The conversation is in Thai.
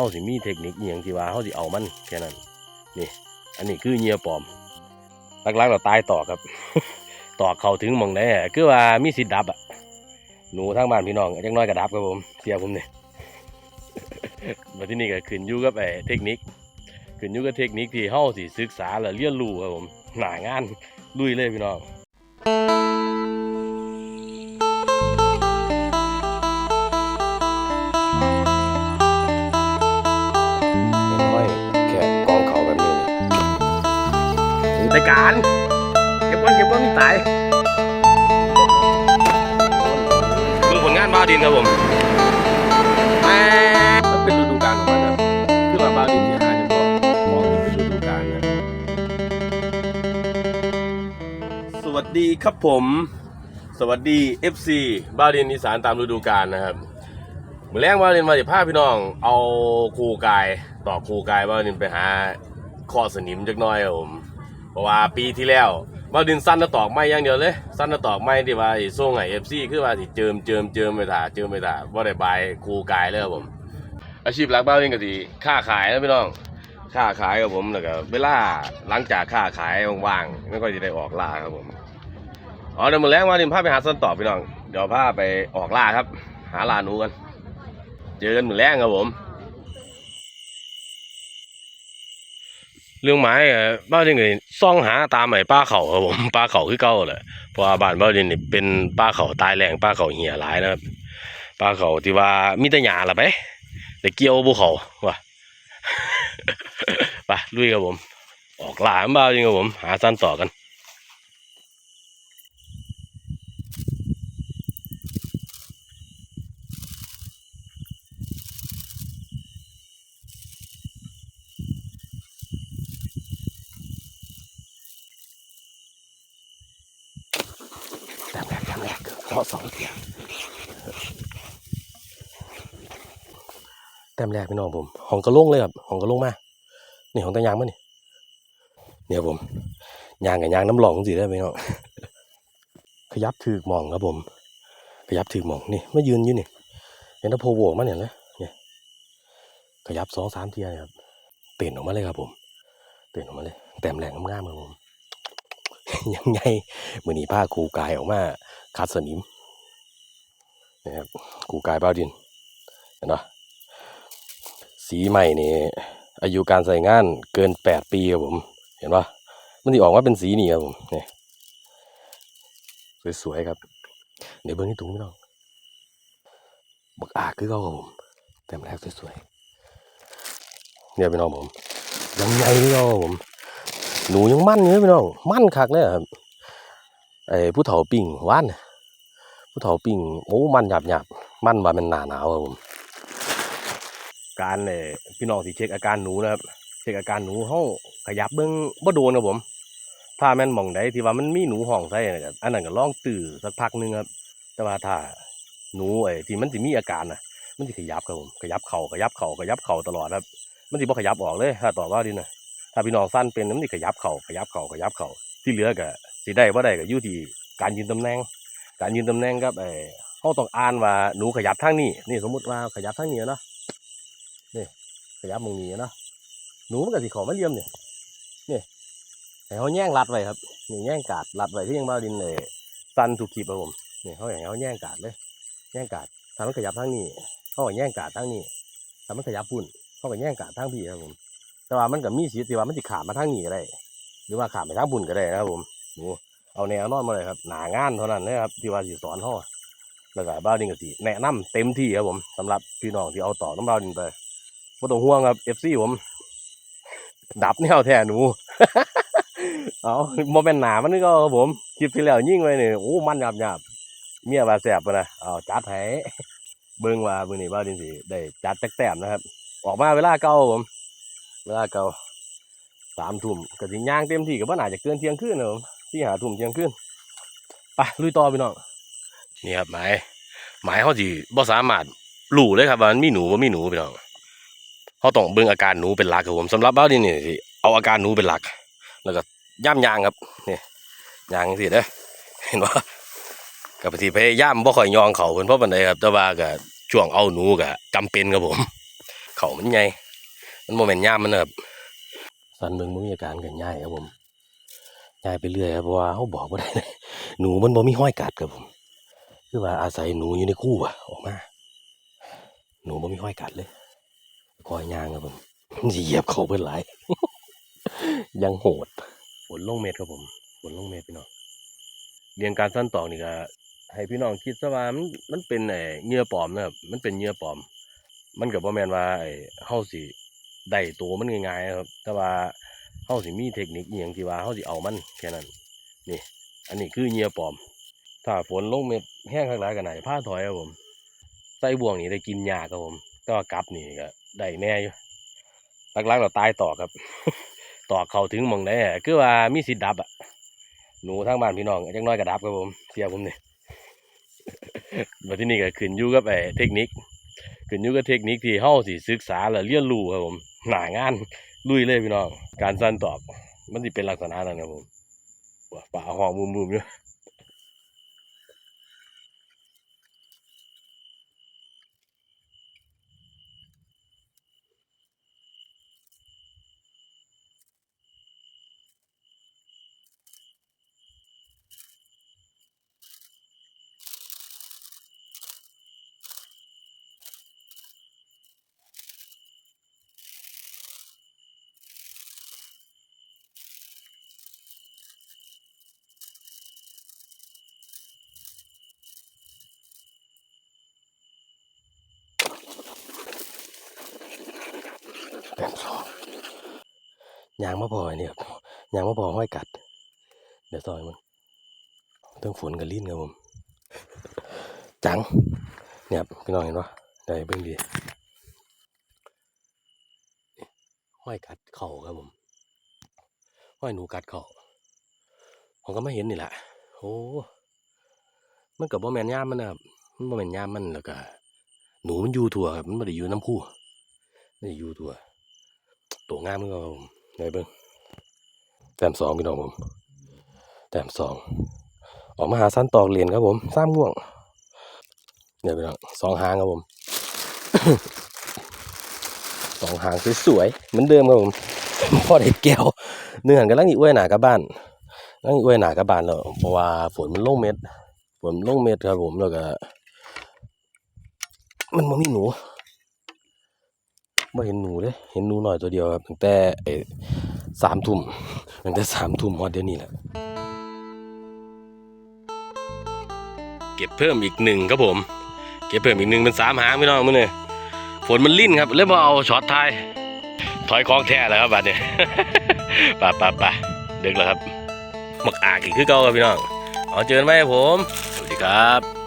เฮาสิมีเทคนิคอย่างที่ว่าเฮาสิเอามันแค่นั้นนี่อันนี้คือเหยื่อปลอมหลักๆเราตายต่อครับต่อเข้าถึงมองได้คือว่ามีสิทธิ์ดับอะหนูทางบ้านพี่น้องจังน้อยก็ดับครับผมเสียผมเนี่ยมาที่นี่ก็ขึ้นอยู่กับไอ้เทคนิคขึ้นอยู่กับเทคนิคที่เฮาสิศึกษาและเรียนรู้ครับผมหนางานลุยเลยพี่น้อง ในการเก็บก้อนเก็บก้อนนี่ตายดูผลงานบ้าดินครับผมแหม่มันเป็นฤดูกาลของมันครับคือว่าบ้าดินที่หาเฉพาะของที่เป็นฤดูกาลนะสวัสดีครับผม สวัสดี FC บ้าดินอีสานตามฤดูกาลนะครับเมื่อแรกบ้าดินมาจะพาพี่น้อง เอาคูกายต่อคูกายบ้าดินไปหาข้อสนิมจักหน้อยครับผมเพ ราะว่าปีที่แล้วบ้าดินสั้นนะตอกไม้อย่างเดียวเลยสั้นนะตอกไม้ที่ว่าส่งไอ้เอฟซีคือว่าสิเจิมเจิมเจิมไปถ่าเจิมไปถ่าว่าได้บายคูกายเลยครับผม อาชีพหลักบ้าดินก็สิค้าขายนะพี่น้องค้าขายกับผมแล้วก็เวลาหลังจากค้าขายว่างๆไม่ค่อยจะได้ออกล่าครับผมอ๋อเดี๋ยวมื้อแรกว่าดินพาไปหาสั้นต่อพี่น้องเดี๋ยวพาไปออกล่าครับ หาล่าหนูกัน เจอกันมือแรกครับผม เรื่องไม้อะบ้านเดนก็ซ่องหาตามไอ้ป้าเขาครับผมป้าเขาคือเก่าแหละเพราะว่าบ้านบ้านเดนนี่เป็นป้าเขาตายแรงป้าเขาเหี่ยหลายนะครับป้าเขาที่ว่ามีแต่หญ้าละไปแต่เกี่ยวภูเขาว่ะไปลุยครับผม ออกล่าบ้านเดนครับผม หาสั้นต่อกัน แต้มแรกแต้ มแรกขอสองเทียงแต้มแรกพี่น้องผมหองกระโล่งเลยครับหองกระโล่งมานี่หองตะยางมั้นี่เนี่ยผมยางกับยางน้ำหลองสิได้ไหมน้องขยับถือหมองครับผม ขยับถือหมองนี่มายืนอยู่นี่เห็นตะโพโบกมาเนี่ยนะเนี่ยขยับสองสามเทียนครับเต่นออกมาเลยครับผมเต่นออกมาเลย แต้มแรงงามๆครับผมยังไงมือนีผ้าครูกายออกมา คัดสนิมนะครับครูกายเบ้าดินเห็นปะสีใหม่นี่อายุการใส่งานเกินแปดปีครับผม เห็นปะมันที่ออกมาเป็นสีนี่ครับผมเนี่ยสวยๆครับเดี๋ยวเบิ้งที่ถุงพี่น้องบักอาคือเขาครับผมแต่มแรกสวยๆเนี่ยพี่น้องผมยังไงพี่น้องผมหนูยังมั่นอยู่เลยพี่น้องมั่นคักเลยอะครับ ไอ้ผู้เฒ่าปิ่งว่านผู้เฒ่าปิ่งโอ้มันหยาบหยาบมันว่ามันหนาหนาวครับผมการเนี่ยพี่น้องสิเช็คอาการหนูนะครับเช็คอาการหนูเฮาขยับเบิ่งบ่โดนครับผม ถ้าแม่นมองใดที่ว่ามันมีหนูห้องใส่นะครับอันนั้นก็ลองตื้อสักพักหนึงครับ แต่ว่าถ้าหนูไอ้ที่มันสิมีอาการน่ะ มันสิขยับครับผมขยับเข่าขยับเข่าขยับเข่าตลอดครับ มันสิบ่ขยับออกเลยถ้าต่อว่าดินน่ะ ถ้าพี่น้องสั้นเป็นมันสิขยับเข่าขยับเข่าขยับเข่าที่เหลือก็สิได้บ่าได้ก็อยู่ที่การยืนตำแหน่ง การยืนตำแหน่งครับไอ้เฮาต้องอ่านว่าหนูขยับทางนี้นี่สมมติว่าขยับทางนี้เนาะนี่ขยับตรงนี้เนาะหนูมันก็สิขอมาเลี่ยมเนี่ยนี่ให้เฮาแย่งรัดไว้ครับนี่แย่งกาดรัดไว้ที่ยังบ่าดินเลยสั้นทุกคลิปครับผมนี่เฮาให้เฮาแย่งกาดเลยแย่งกาดถ้ามันขยับทางนี้เฮาก็แย่งกาดทางนี้ถ้ามันขยับปุ่นเฮาก็แย่งกาดทางพี่ครับผม แต่ว่ามันก็มีสิทธิ์ที่ว่ามันสิขามมาทางนี้ก็ได้ หรือว่าขามไปทางบุญก็ได้นะครับผมหนูเอาแนวนอนมาเลยครับ หนางานเท่านั้นนะครับที่ว่าสิสอนเฮาแล้วก็บ้าวดินก็สิแนะนำเต็มที่ครับผมสำหรับพี่น้องที่เอาต่อน้ำบ้าวดินไปบ่ต้องห่วงครับ FC ผม ดับแนวแท้หนูเอาบ่แม่นหนามันนี่ก็ครับผมคลิปที่แล้วยิ่งไว้นี่โอ้มันหยาบๆเมียว่าแซ่บปนะเอาจัดให้เบิ่งว่ามื้อนี้บ้าวดินสิได้จัดจักแต้มนะครับ ออกมาเวลาเก่าผม เวลาเก่าสามทุ่มก็สิย่างเต็มที่ก็บ่น่าจะเกินเที่ยงคืนนะผมที่หาทุ่มเที่ยงคืนไปลุยต่อพี่น้องนี่ครับหมายหมายเขาสิบ่สามารถรู้เลยครับว่ามันมีหนูบ่ามีหนูพี่น้องเขาต้องเบิ่งอาการหนูเป็นหลักครับผมสำหรับบ้าวนี่นี่สิเอาอาการหนูเป็นหลัก แล้วก็ย่ำยางครับนี่ยางสิเด้อเห็นบ่กับสิพยายามบ่ค่อยยองเขาเพิ่นเพราะปานใดครับแต่ว่าก็ช่วงเอาหนูก็จำเป็นครับผม เขามันใหญ่ มันโมเมนต์ย่ามมันแบบสันเมืองมันมีอาการกันง่ายครับผมง่ายไปเรื่อยครับเพราะว่าเขาบอกว่าได้เลยหนูมันบ่มีห้อยกัดครับผม คือว่าอาศัยหนูอยู่ในคู่อะออกมา หนูบ่มีห้อยกัดเลยคอยยางครับผมเหยียบเขาเพิ่นหลายยังโหดฝนลงเม็ดครับผมฝนลงเม็ดพี่น้องเรียงการสั้นตอกนี่ก็ให้พี่น้องคิดซะว่ามันมันเป็นไอ้เงื่อปลอมนะครับมันเป็นเงื่อปลอม มันก็บ่แมนว่าไอ้เฮาสิ ได้ตัวมันง่ายๆครับ แต่ว่าเฮาสิมีเทคนิคอีหยังที่ว่าเฮาสิเอามันแค่นั้น นี่ อันนี้คือเงื่อปลอม ถ้าฝนลงเม็ดแห้งข้างหลายก็น่าจะพาถอยครับผมไส้บ่วงนี่ได้กินยากครับผม แต่ว่ากลับนี่ก็ได้แน่อยู่หลักๆเราตายต่อครับ ต่อเข้าถึงมองได้คือว่ามีสิทธิ์ดับอะ หนูทางบ้านพี่น้องจังน้อยก็ดับครับผม เสียผมเนี่ยมาที่นี่ก็ขึ้นอยู่กับไอ้เทคนิคขึ้นอยู่กับเทคนิคที่เฮาสิศึกษาและเรียนรู้ครับผม หน่างานลุยเลยพี่น้อง การสั้นตอบ มันสิเป็นลักษณะนั้นครับผมว่าป่าห้องมุมๆอยู่ ยางมาพอไอ้เนี่ยครับยางมาพรอห้อยกัด เดี๋ยวซอยมันต้องฝนกับลิ้นครับผม จัง เนี่ยครับพี่น้องเห็นปะได้เบิ่งดีห้อยกัดเข่าครับผมห้อยหนูกัดเข่าผมก็ไม่เห็นนี่แหละโอ้มันกับบ่แมนย่ามมันนะครับมันบ่แมนย่ามมันแล้วก็หนูมันอยู่ทั่วครับมันไม่ได้อยู่น้ำคู่ไม่ได้อยู่ทั่วตัวงามมันก็ครับผม ได้เบิ่งแต้มสองพี่น้องผมแต้มสองออกมาหาสั้นตอกเหรียญครับผมสามง่วงเนี่ยพี่น้องสองหางครับผมสองหางสวยๆเหมือนเดิมครับผมพ่อได้แก้วเนื้อหันกำลังอีอ้วยหนากับบ้านลังอีอ้วยหนากับบ้านแล้วเพราะว่าฝนมันลงเม็ดฝนลงเม็ดครับผมแล้วก็มันบ่มีหนู ไม่เห็นหนูเลยเห็นหนูหน่อยตัวเดียวครับตั้งแต่สามทุ่มตั้งแต่สามทุ่มฮอดเดี๋ยวนี้แหละเก็บเพิ่มอีกหนึ่งครับผม เก็บเพิ่มอีกหนึ่งเป็นสามหางพี่น้องมื้อนี้ฝนมันลิ่นครับเลยมาเอาช็อตท้ายถอยคล้องแท้แล้วครับบัดนี้ไป่าป่าป่าดึกแล้วครับหมักอากอีกคือเก่าครับพี่น้องเอาเจอกันไหมผมสวัสดีครับ